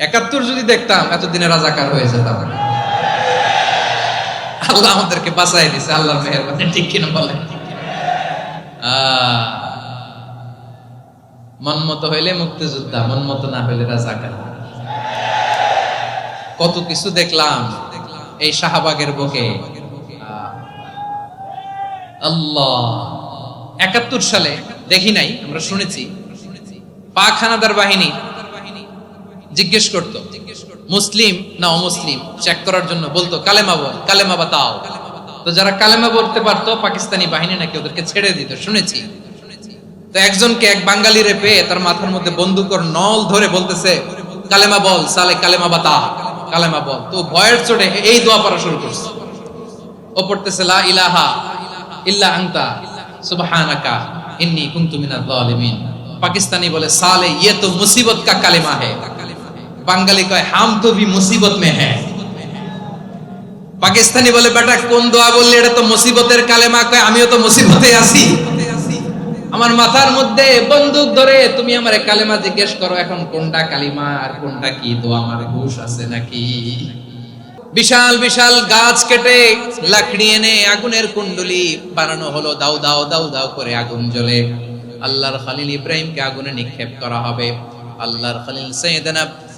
একাত্তর যদি দেখতাম এতদিনে রাজাকার হয়ে যেতাম। আল্লাহ আমাদেরকে বাঁচাই দিছে আল্লাহর মেহরবানি ঠিক কিনা বলে? আহ, মন মতো হইলে মুক্তিযোদ্ধা মন মতো না হইলে রাজাকার। কত কিছু দেখলাম এই শাহবাগের বুকে। আল্লাহ। একাত্তর সালে দেখি নাই আমরা শুনেছি। পাক হানাদার বাহিনী জিজ্ঞেস করত, মুসলিম না অমুসলিম? চেক করার জন্য বলতো, কালেমা বল, কালেমা বাতাও। তো যারা কালেমা বলতে পারতো, পাকিস্তানি বাহিনী নাকি ওদেরকে ছেড়ে দিত, শুনেছি। তো একজনকে এক বাঙালি রে পেয়ে তার মাথার মধ্যে বন্দুকর নল ধরে বলতেছে, কালেমা বল, সালে কালেমা বাতা, কালেমা বল। তো ভয়ের চোটে এই দোয়া পড়া শুরু করছে। ও পড়তেছে, লা ইলাহা ইল্লা আনতা, সুবহানাকা ইন্নী কুনতু মিনাজ জালিমিন পাকিস্তানি বলে, সালে ইয়ে তো মুসিবত কা কালেমা है বাঙালি কয়, হাম তো ভি মুসিবত মে হ্যায়। পাকিস্তানি বলে, বেটা, কোন দোয়া বললে, এটা তো মুসিবতের কালেমা। কয়, আমিও তো মুসিবতে আছি। আমার মাথার মধ্যে বন্দুক ধরে, তুমি আমার কালেমা জিজ্ঞেস করো, এখন কোনটা কালিমা আর কোনটা কি তো আমার ঘুষ আছে নাকি? বিশাল বিশাল গাছ কেটে লাকড়ি এনে আগুনের কুণ্ডলি বানানো হলো। দাও দাও দাও দাও করে আগুন জ্বলে। আল্লাহর খালিল ইব্রাহিমকে আগুনে নিক্ষেপ করা হবে। আল্লাহর খালিল সৈয়দনা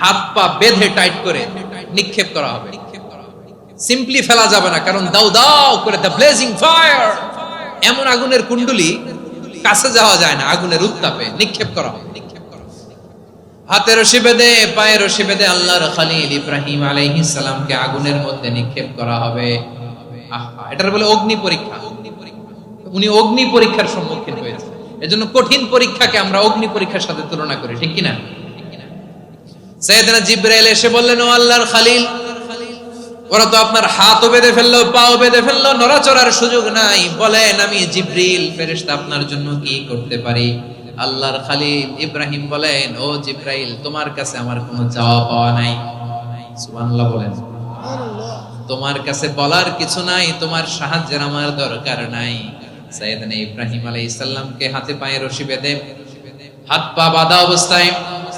হাত পা বেঁধে টাইট করে নিক্ষেপ করা হবে। সিম্পলি ফেলা যাবে না, কারণ দাও দাও করে দ্য ব্লেজিং ফায়ার এমন আগুনের কুণ্ডলি কাছে যাওয়া যায় না, আগুনের উত্তাপে নিক্ষেপ করা হবে। হাতে রশি বেঁধে পায়ে রশি বেঁধে আল্লাহর খালিল ইব্রাহিম আলাইহিস সালামকে আগুনের মধ্যে নিক্ষেপ করা হবে। আহা, এটার বলে অগ্নি পরীক্ষা। উনি অগ্নি পরীক্ষার সম্মুখীন হয়েছে। এজন্য কঠিন পরীক্ষাকে আমরা অগ্নি পরীক্ষার সাথে তুলনা করি, ঠিক কিনা? সৈয়দনা জিব্রাইল এসে বললেন, ও আল্লাহর খালিল, ওরা তো আপনার হাতও বেঁধে ফেলল, পাও বেঁধে ফেলল, নড়াচড়ার সুযোগ নাই। বলেন, আমি জিব্রিল ফেরেশতা আপনার জন্য কি করতে পারি? আল্লাহর খালিল ইব্রাহিম বলেন, ও জিব্রাইল, তোমার কাছে আমার কোনো চাওয়া পাওয়া নাই। সুবহানাল্লাহ বলেন। তোমার কাছে বলার কিছু নাই, তোমার সাহায্যের আমার দরকার নাই। সাইয়েদনা ইব্রাহিম আলাইহিস সালামকে হাতে পায়ে রশি বেঁধে হাত পা বাঁধা অবস্থায়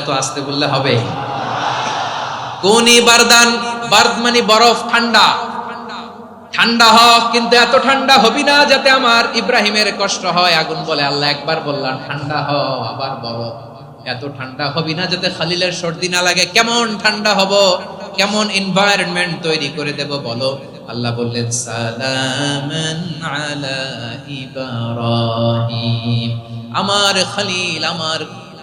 এত আসতে বললে হবে। বারদান বার্দ বরফ, ঠান্ডা? ঠান্ডা কিন্তু এত ঠান্ডা হবি না যাতে আমার ইব্রাহিমের কষ্ট হয়। আগুন বলে আল্লাহ একবার বললাম, ঠান্ডা হ, আবার এত ঠান্ডা হবি না যাতে খালিলের সর্দি না লাগে। কেমন ঠান্ডা হব? কেমন এনভায়রনমেন্ট তৈরি করে দেব বলো? আল্লাহ বললেন, সালামান আলা ইব্রাহিম। আমার খালিল, আমার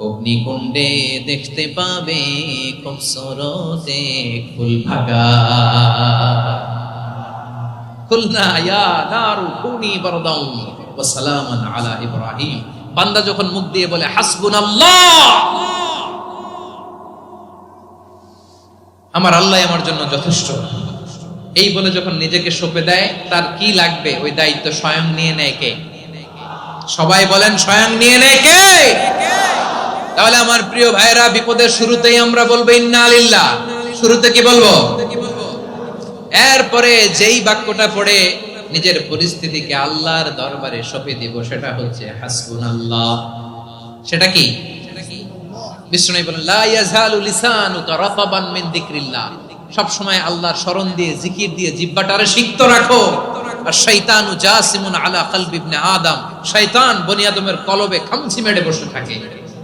অগ্নিকুণ্ডে দেখতে পাবে খুবসরতে ফুল ভাগা ইয়া কুনি সালামান আলা ইব্রাহিম। বান্দা যখন মুখ দিয়ে বলে, হাসবুনাল্লাহ! আমার আল্লাহ আমার জন্য যথেষ্ট। এই বলে যখন নিজেকে সঁপে দেয়, তার কি লাগবে? ওই দায়িত্ব স্বয়ং নিয়ে নেয় কে? সবাই বলেন, স্বয়ং নিয়ে নেয় কে? তাহলে আমার প্রিয় ভাইরা বিপদের শুরুতেই আমরা বলব, ইন্না আলিল্লাহ শুরুতে কি বলব? এরপরে যেই বাক্যটা পড়ে, নিজের পরিস্থিতিকে আল্লাহর দরবারে সঁপে দিব, সেটা হচ্ছে হাসবুন আল্লাহ সেটা কি? বিষ্ণু বলেন স্মরণ দিয়ে, জিকির দিয়ে সিক্ত রাখো। আর কলবি খামচি মেরে বসে থাকে।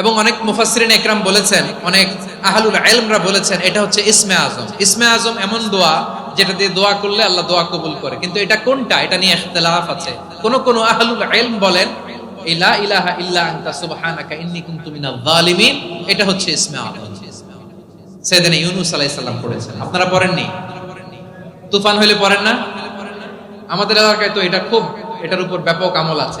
এবং অনেক মুফাসসিরিন একরাম বলেছেন, অনেক আহলুল ইলমরা বলেছেন, এটা হচ্ছে ইসমে আজম। ইসমে আজম এমন দোয়া যেটা দিয়ে দোয়া করলে আল্লাহ দোয়া কবুল করে। কিন্তু এটা কোনটা? এটা নিয়ে ইখতিলাফ আছে। কোন কোন আহলুল ইলম বলেন ইলা ইলাহা ইল্লা আনতা সুবহানাকা ইন্নী কুনতু মিনাল এটা হচ্ছে ইসমে আজম। ইউনূস আলাইহিস সালাম পড়েছেন। আপনারা পড়েননি? তুফান পড়েন না? আমাদের এলাকায় তো এটা খুব, এটার উপর ব্যাপক আমল আছে।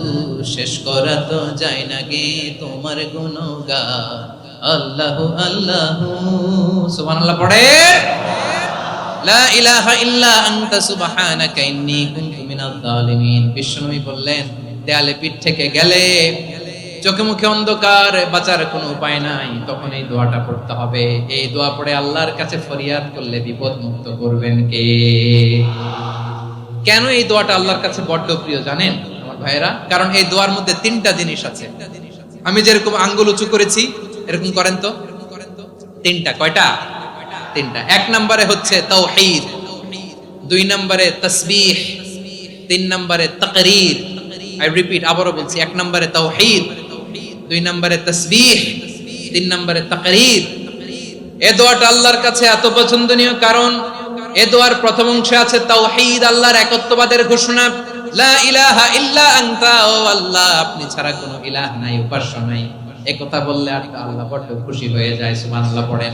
শেষ করা তো যায় না গে তোমার গুণগান। আল্লাহ আল্লাহ। সুবহানাল্লাহ, পড়ে। লা ইল্লা পিঠ থেকে গেলে চোখে মুখে অন্ধকার, বাঁচার কোনো উপায় নাই। তখন এই দোয়াটা পড়তে হবে। এই দোয়া পড়ে আল্লাহর কাছে ফরিয়াদ করলে বিপদ মুক্ত করবেন কে? কেন এই দোয়াটা আল্লাহর কাছে বড্ড প্রিয় জানেন? ভাইয়েরা, কারণ এই দোয়ার মধ্যে তিনটা জিনিস আছে। আমি যেরকম আঙ্গুল উঁচু করেছি, এরকম করেন তো? তিনটা, কয়টা? তিনটা। এক নম্বরে হচ্ছে তাওহীদ, দুই নম্বরে তাসবিহ, তিন নম্বরে তাকরীর। আই রিপিট আবারও বলছি, এক নম্বরে তাওহীদ, দুই নম্বরে তাসবিহ, তিন নম্বরে তাকরীর। এ দোয়াটা আল্লাহর কাছে এত পছন্দনীয় কারণ, এ দোয়ার প্রথম অংশে আছে তাওহীদ, আল্লাহর একত্ববাদের ঘোষণা। লা ইলাহা ইল্লা আনতা, ও আল্লাহ, আপনি ছাড়া কোনো ইলাহ নাই, উপাস্য নাই। একথা বললে আর আল্লাহ বড্ড খুশি হয়ে যায়, সুবহানাল্লাহ, পড়েন।